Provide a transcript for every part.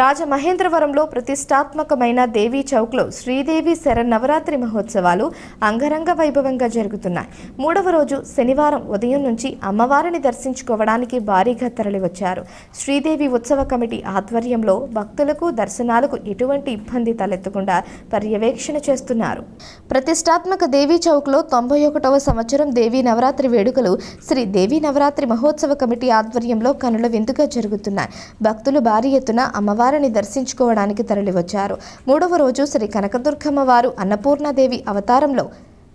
రాజమహేంద్రవరంలో ప్రతిష్టాత్మకమైన దేవీ చౌక్లో శ్రీదేవి శరన్నవరాత్రి మహోత్సవాలు అంగరంగ వైభవంగా జరుగుతున్నాయి. మూడవ రోజు శనివారం ఉదయం నుంచి అమ్మవారిని దర్శించుకోవడానికి భారీగా తరలివచ్చారు. శ్రీదేవి ఉత్సవ కమిటీ ఆధ్వర్యంలో భక్తులకు దర్శనాలకు ఎటువంటి ఇబ్బంది తలెత్తకుండా పర్యవేక్షణ చేస్తున్నారు. ప్రతిష్టాత్మక దేవీ చౌక్లో తొంభై ఒకటవ సంవత్సరం దేవీ నవరాత్రి వేడుకలు శ్రీ దేవీ నవరాత్రి మహోత్సవ కమిటీ ఆధ్వర్యంలో కనుల విందుగా జరుగుతున్నాయి. భక్తులు భారీ ఎత్తున అమ్మవారిని దర్శించుకోవడానికి తరలివచ్చారు. మూడవ రోజు శ్రీ కనకదుర్గమ్మ వారు అన్నపూర్ణాదేవి అవతారంలో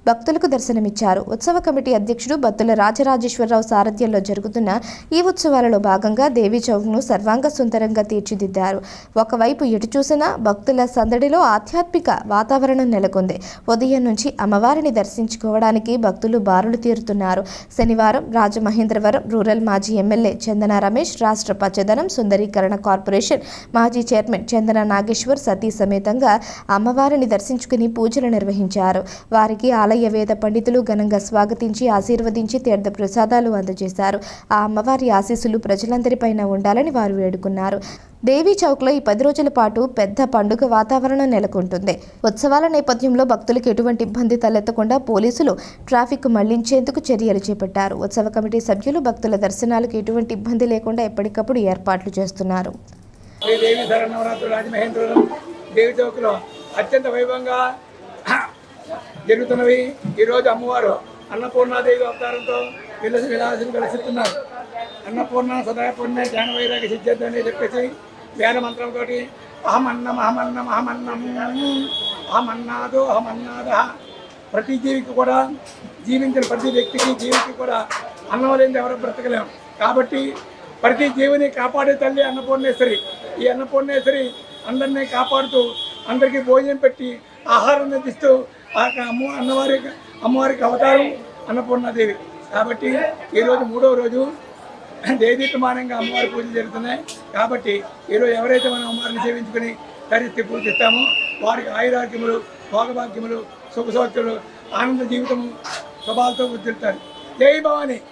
భక్తులకు దర్శనమిచ్చారు. ఉత్సవ కమిటీ అధ్యక్షుడు బత్తుల రాజరాజేశ్వరరావు సారథ్యంలో జరుగుతున్న ఈ ఉత్సవాలలో భాగంగా దేవీ చౌక్ను సర్వాంగ సుందరంగా తీర్చిదిద్దారు. ఒకవైపు ఎటు చూసినా భక్తుల సందడిలో ఆధ్యాత్మిక వాతావరణం నెలకొంది. ఉదయం నుంచి అమ్మవారిని దర్శించుకోవడానికి భక్తులు బారులు తీరుతున్నారు. శనివారం రాజమహేంద్రవరం రూరల్ మాజీ ఎమ్మెల్యే చందన రమేష్ రాష్ట్ర పచ్చదనం సుందరీకరణ కార్పొరేషన్ మాజీ చైర్మన్ చందన నాగేశ్వర్ సతీ సమేతంగా అమ్మవారిని దర్శించుకుని పూజలు నిర్వహించారు. వారికి ఆలయ వేద పండితులు ఘనంగా స్వాగతించి ఆశీర్వదించి తీర్థ ప్రసాదాలు అందజేశారు. ఆ అమ్మవారి ఆశీస్సులు ప్రజలందరిపైన ఉండాలని వారు వేడుకున్నారు. దేవీ చౌక్లో ఈ పది రోజుల పాటు పెద్ద పండుగ వాతావరణం నెలకొంటుంది. ఉత్సవాల నేపథ్యంలో భక్తులకు ఎటువంటి ఇబ్బంది తలెత్తకుండా పోలీసులు ట్రాఫిక్ మళ్ళించేందుకు చర్యలు చేపట్టారు. ఉత్సవ కమిటీ సభ్యులు భక్తుల దర్శనాలకు ఎటువంటి ఇబ్బంది లేకుండా ఎప్పటికప్పుడు ఏర్పాట్లు చేస్తున్నారు. దేవి చౌక్లో అత్యంత వైభవంగా జరుగుతున్నవి. ఈరోజు అమ్మవారు అన్నపూర్ణాదేవి అవతారంతో విలసి విలాసం కలిసిస్తున్నారు అన్నపూర్ణ సదాపూర్ణ జ్ఞాన వైరాగ అని చెప్పేసి వేద మంత్రంతో అహమన్నం అహమన్నం అహమన్నం అహమన్నాదో అహమన్నాద. ప్రతి జీవికి కూడా జీవించిన ప్రతి వ్యక్తికి జీవికి కూడా అన్నం లేని ఎవరు బ్రతకలేము. కాబట్టి ప్రతి జీవిని కాపాడే తల్లి అన్నపూర్ణేశ్వరి. ఈ అన్నపూర్ణేశ్వరి అందరినీ కాపాడుతూ అందరికీ భోజనం పెట్టి ఆహారం అందిస్తూ ఆ అమ్మ అన్నవారికి అమ్మవారికి అవతారం అన్నపూర్ణాదేవి. కాబట్టి ఈరోజు మూడవ రోజు దేదీప్యమానంగా అమ్మవారి పూజలు జరుగుతున్నాయి. కాబట్టి ఈరోజు ఎవరైతే మనం అమ్మవారిని సేవించుకుని ధరిస్తే పూజిస్తామో వారికి ఆయురాగ్యములు భోగభాగ్యములు సుఖ సౌఖ్యములు ఆనంద జీవితము శుభాలతో ఉద్ధరిస్తారు. జై భవాని!